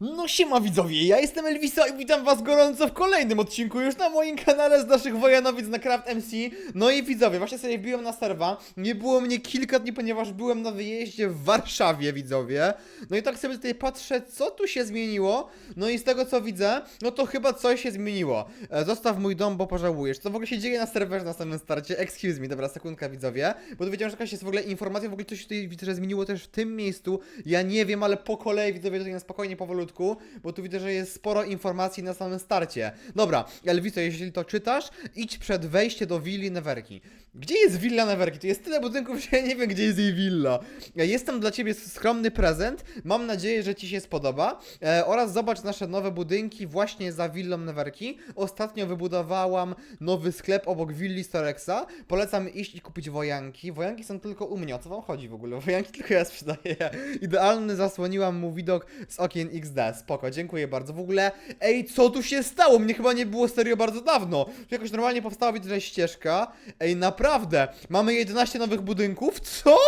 No siema widzowie, ja jestem Elviso i witam was gorąco w kolejnym odcinku już na moim kanale z naszych wojanowic na Craft MC. No i widzowie, właśnie sobie wbiłem na serwa, nie było mnie kilka dni, ponieważ byłem na wyjeździe w Warszawie, widzowie. No i tak sobie tutaj patrzę, co tu się zmieniło, no i z tego co widzę, no to chyba coś się zmieniło. E, zostaw mój dom, bo pożałujesz. Co w ogóle się dzieje na serwerze na samym starcie? Excuse me, dobra, sekundka widzowie, bo dowiedziałem, że jakaś jest w ogóle informacja, w ogóle coś tutaj widzę, że zmieniło też w tym miejscu. Ja nie wiem, ale po kolei widzowie tutaj na spokojnie, powolutku, bo tu widzę, że jest sporo informacji na samym starcie. Dobra, Elviso, jeśli to czytasz, idź przed wejście do willi Neverki. Gdzie jest willa Neverki? Tu jest tyle budynków, że ja nie wiem, gdzie jest jej willa. Ja Jestem dla ciebie skromny prezent, mam nadzieję, że ci się spodoba. E, oraz zobacz nasze nowe budynki właśnie za willą Neverki. Ostatnio wybudowałam nowy sklep obok willi Storexa. Polecam iść i kupić wojanki. Wojanki są tylko u mnie. O co wam chodzi w ogóle? Wojanki tylko ja sprzedaję. Idealny zasłoniłam mu widok z okien XD. Spoko, dziękuję bardzo. W ogóle, ej, co tu się stało? Mnie chyba nie było serio bardzo dawno. Tu jakoś normalnie powstała, widzę, ścieżka. Ej, naprawdę, mamy 11 nowych budynków? Co?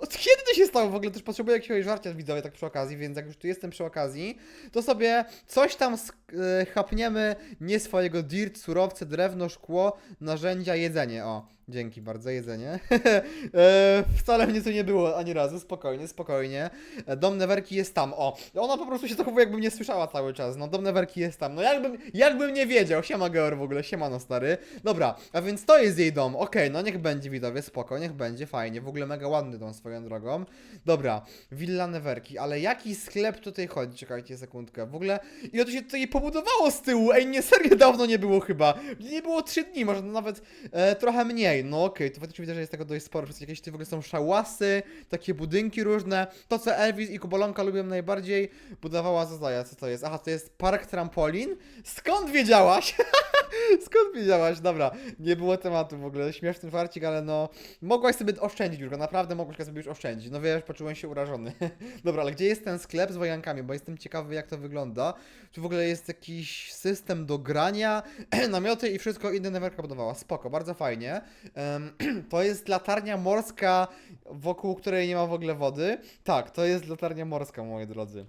Od kiedy to się stało? W ogóle też potrzebuję jakiegoś żarcia widzowie tak przy okazji, więc jak już tu jestem przy okazji, to sobie coś tam e, chapniemy, nie swojego dirt, surowce, drewno, szkło, narzędzia, jedzenie. O, dzięki bardzo, jedzenie. e, wcale mnie tu nie było ani razu, spokojnie, spokojnie. E, Dom Neverki jest tam, o. Ona po prostu się zachowuje jakby nie słyszała cały czas. No, dom Neverki jest tam. No jakbym, jakbym nie wiedział. Siema Geor w ogóle, siemano stary. Dobra, a więc to jest jej dom. Okej, no niech będzie widzowie, spoko, niech będzie, fajnie. W ogóle mega ładny dom swoją drogą. Dobra, Villa Neverki, ale jaki sklep tutaj chodzi? Czekajcie sekundkę. W ogóle, ile to się tutaj pobudowało z tyłu? Ej, nie, serio dawno nie było chyba. Nie było 3 dni, może nawet e, trochę mniej. No okej, to faktycznie widzę, że jest tego dość sporo. Wszystkie jakieś w ogóle są szałasy, takie budynki różne. To, co Elvis i Kubolonka lubią najbardziej, budowała Zazaja. Co to jest? Aha, to jest park trampolin? Skąd wiedziałaś? Skąd wiedziałaś? Dobra, nie było tematu w ogóle. Śmieszny farcik, ale no. Mogłaś sobie oszczędzić go, naprawdę mogłaś sobie już oszczędzić. No wiesz, poczułem się urażony. Dobra, ale gdzie jest ten sklep z wojankami? Bo jestem ciekawy, jak to wygląda. Czy w ogóle jest jakiś system do grania, namioty i wszystko inne Neverka budowała. Spoko, bardzo fajnie. To jest latarnia morska, wokół której nie ma w ogóle wody. Tak, to jest latarnia morska, moi drodzy.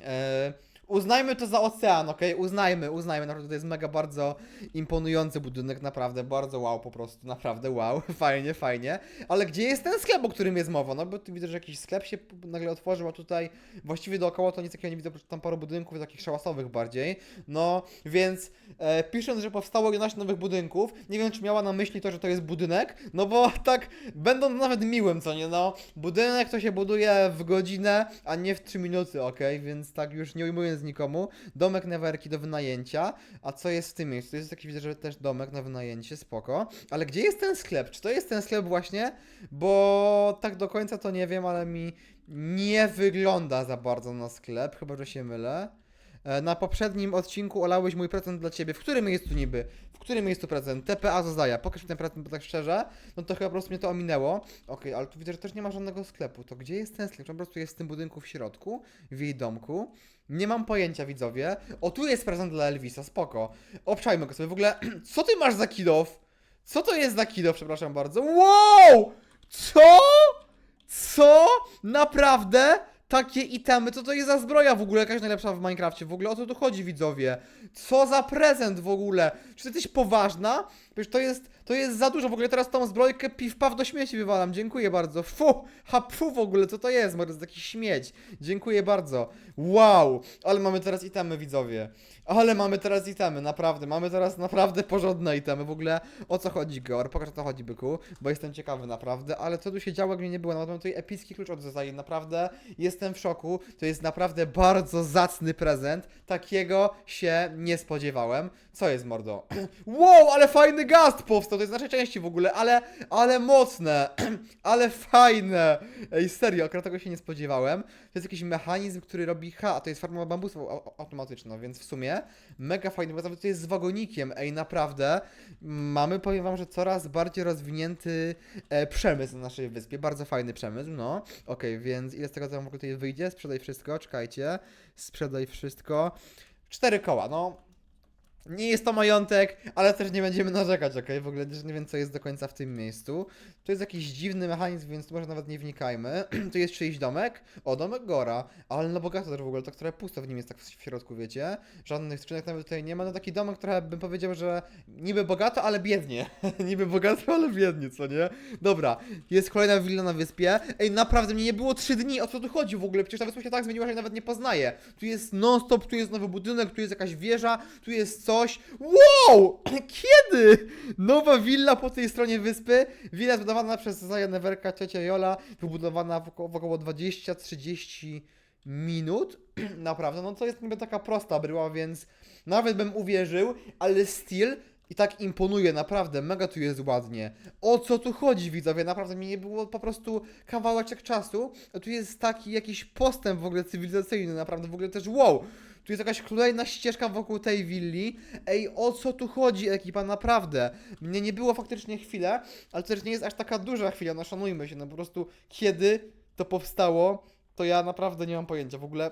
E, uznajmy to za ocean, ok? Uznajmy, uznajmy. Naprawdę to jest mega bardzo imponujący budynek, naprawdę bardzo wow po prostu, naprawdę wow. Fajnie, fajnie. Ale gdzie jest ten sklep, o którym jest mowa? No bo tu widzę, że jakiś sklep się nagle otworzył, a tutaj właściwie dookoła to nic takiego nie widzę, tam paru budynków takich szałasowych bardziej. No, więc e, pisząc, że powstało 11 nowych budynków, nie wiem, czy miała na myśli to, że to jest budynek, no bo tak, będąc nawet miłym, co nie, no, budynek to się buduje w godzinę, a nie w 3 minuty, ok? Więc tak już nie ujmując nikomu, domek Neverki do wynajęcia, a co jest w tym miejscu? Jest jakiś, widzę, że też domek na wynajęcie, spoko, ale gdzie jest ten sklep? Czy to jest ten sklep właśnie? Bo tak do końca to nie wiem, ale mi nie wygląda za bardzo na sklep, chyba, że się mylę. E, Na poprzednim odcinku olałeś mój prezent dla ciebie. W którym miejscu niby? W którym miejscu prezent? TPA Zazaja. Pokaż mi ten prezent, bo tak szczerze, no to chyba po prostu mnie to ominęło. Okej, ale tu widzę, że też nie ma żadnego sklepu. To gdzie jest ten sklep? Czy on po prostu jest w tym budynku w środku? W jej domku? Nie mam pojęcia, widzowie. O, tu jest prezent dla Elvisa, spoko. Obczajmy go sobie. W ogóle, co ty masz za kidow? Co to jest za kidow, przepraszam bardzo? Wow! Co? Co? Naprawdę? Takie itemy, co to jest za zbroja w ogóle, jakaś najlepsza w Minecrafcie, w ogóle o co tu chodzi widzowie? Co za prezent w ogóle? Czy ty jesteś poważna? Przecież to jest, to jest za dużo, w ogóle teraz tą zbrojkę piw-paw do śmieci wywalam, dziękuję bardzo. Fu, ha fu w ogóle, co to jest? Może to jest jakiś śmieć. Dziękuję bardzo. Wow, ale mamy teraz itemy widzowie. Ale mamy teraz itemy, naprawdę, mamy teraz naprawdę porządne itemy. W ogóle o co chodzi, Geor? Pokaż o co chodzi, byku, bo jestem ciekawy naprawdę, ale co tu się działo, jak mnie nie było? Nawet mam tutaj epicki klucz od naprawdę jestem w szoku. To jest naprawdę bardzo zacny prezent. Takiego się nie spodziewałem. Co jest, mordo? wow, ale fajny gast powstał, to jest naszej części w ogóle, ale, ale mocne, ale fajne. Ej, serio, akurat tego się nie spodziewałem. To jest jakiś mechanizm, który robi ha, a to jest farma au- automatyczna, więc w sumie mega fajny, bo to jest z wagonikiem, ej, naprawdę. Mamy, powiem wam, że coraz bardziej rozwinięty e, przemysł na naszej wyspie, bardzo fajny przemysł, no. Okej, więc ile z tego tam w ogóle tutaj wyjdzie? Sprzedaj wszystko, czekajcie. Sprzedaj wszystko. Cztery koła, no. Nie jest to majątek, ale też nie będziemy narzekać, okej? W ogóle też nie wiem, co jest do końca w tym miejscu. To jest jakiś dziwny mechanizm, więc może nawet nie wnikajmy. tu jest czyjś domek. O, domek Gora. Ale no bogato też w ogóle, tak trochę pusto w nim jest tak w środku, wiecie? Żadnych skrzynek nawet tutaj nie ma. No taki domek trochę bym powiedział, że niby bogato, ale biednie. niby bogato, ale biednie, co nie? Dobra, jest kolejna willa na wyspie. Ej, naprawdę, mnie nie było 3 dni, o co tu chodzi w ogóle? Przecież ta wyspa się tak zmieniła, że nawet nie poznaję. Tu jest non-stop, tu jest nowy budynek, tu jest jakaś wieża, tu jest coś. Wow! Kiedy? Nowa willa po tej stronie wyspy. Willa zbudowana przez Zaja Neverka, ciocia Jola, wybudowana w około, około 20-30 minut. Naprawdę, no to jest niby taka prosta bryła, więc nawet bym uwierzył, ale still i tak imponuje, naprawdę, mega tu jest ładnie. O co tu chodzi, widzowie? Naprawdę mi nie było po prostu kawałeczek czasu, a tu jest taki jakiś postęp w ogóle cywilizacyjny, naprawdę w ogóle też wow. Tu jest jakaś kolejna ścieżka wokół tej willi. Ej, o co tu chodzi, ekipa, naprawdę? Mnie nie było faktycznie chwilę, ale to też nie jest aż taka duża chwila, no szanujmy się, no po prostu kiedy to powstało, to ja naprawdę nie mam pojęcia. W ogóle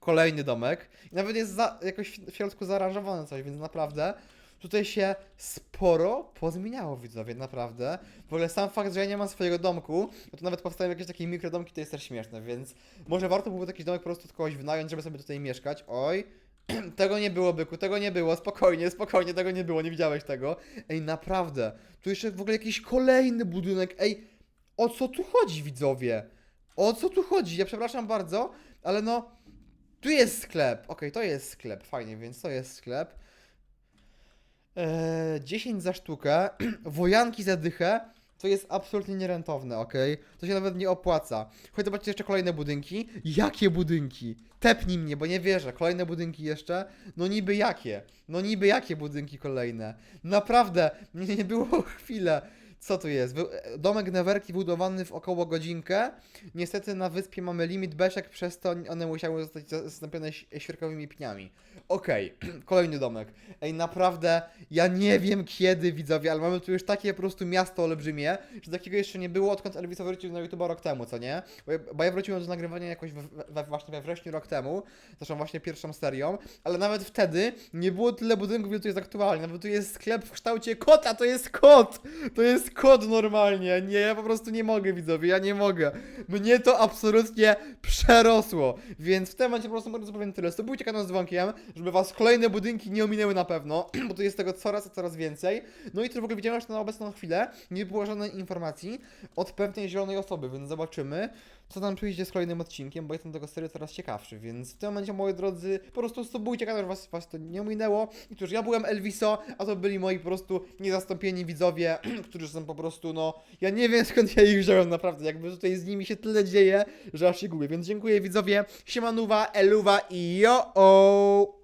kolejny domek. I nawet jest za, jakoś w środku zaaranżowane coś, więc naprawdę tutaj się sporo pozmieniało, widzowie, naprawdę. W ogóle sam fakt, że ja nie mam swojego domku, no to nawet powstają jakieś takie mikrodomki, to jest też śmieszne, więc może warto byłoby taki domek po prostu od kogoś wynająć, żeby sobie tutaj mieszkać. Oj, tego nie było, byku, tego nie było, spokojnie, spokojnie, tego nie było, nie widziałeś tego. Ej, naprawdę, tu jeszcze w ogóle jakiś kolejny budynek, ej, o co tu chodzi, widzowie? O co tu chodzi? Ja przepraszam bardzo, ale no, tu jest sklep. Okej, to jest sklep, fajnie, więc to jest sklep. Eee, 10 za sztukę, wojanki za dychę, to jest absolutnie nierentowne, okej? To się nawet nie opłaca. Chodź zobaczcie jeszcze kolejne budynki. Jakie budynki? Tepnij mnie, bo nie wierzę. Kolejne budynki jeszcze? No niby jakie? No niby jakie budynki kolejne? Naprawdę, nie było chwilę. Co tu jest? E, Domek Neverki budowany w około godzinkę. Niestety na wyspie mamy limit beczek, przez to one musiały zostać za- zastąpione świerkowymi pniami. Okej, kolejny domek. Ej, naprawdę, ja nie wiem kiedy, widzowie, ale mamy tu już takie po prostu miasto olbrzymie, że takiego jeszcze nie było, odkąd Elvis wrócił na YouTube rok temu, co nie? Bo ja, bo ja wróciłem do nagrywania jakoś we, we, właśnie we wrześniu rok temu, zresztą właśnie pierwszą serią, ale nawet wtedy nie było tyle budynków, ile tu jest aktualnie. Nawet tu jest sklep w kształcie kota, to jest kot! To jest kot normalnie. Nie, ja po prostu nie mogę, widzowie, ja nie mogę. Mnie to absolutnie przerosło. Więc w tym momencie po prostu bardzo powiem tyle. Subujcie kanał z dzwonkiem, żeby was kolejne budynki nie ominęły na pewno, bo tu jest tego coraz, a coraz więcej. No i też w ogóle widziałem, że na obecną chwilę nie było żadnej informacji od pewnej zielonej osoby, więc zobaczymy, co tam przyjdzie z kolejnym odcinkiem, bo jestem tego serio coraz ciekawszy, więc w tym momencie, moi drodzy, po prostu subujcie kanał, was, was to nie ominęło. I cóż, ja byłem Elviso, a to byli moi po prostu niezastąpieni widzowie, którzy są po prostu, no, ja nie wiem skąd ja ich wziąłem, naprawdę, jakby tutaj z nimi się tyle dzieje, że aż się gubię, więc dziękuję widzowie, siemanuwa, eluwa i jo!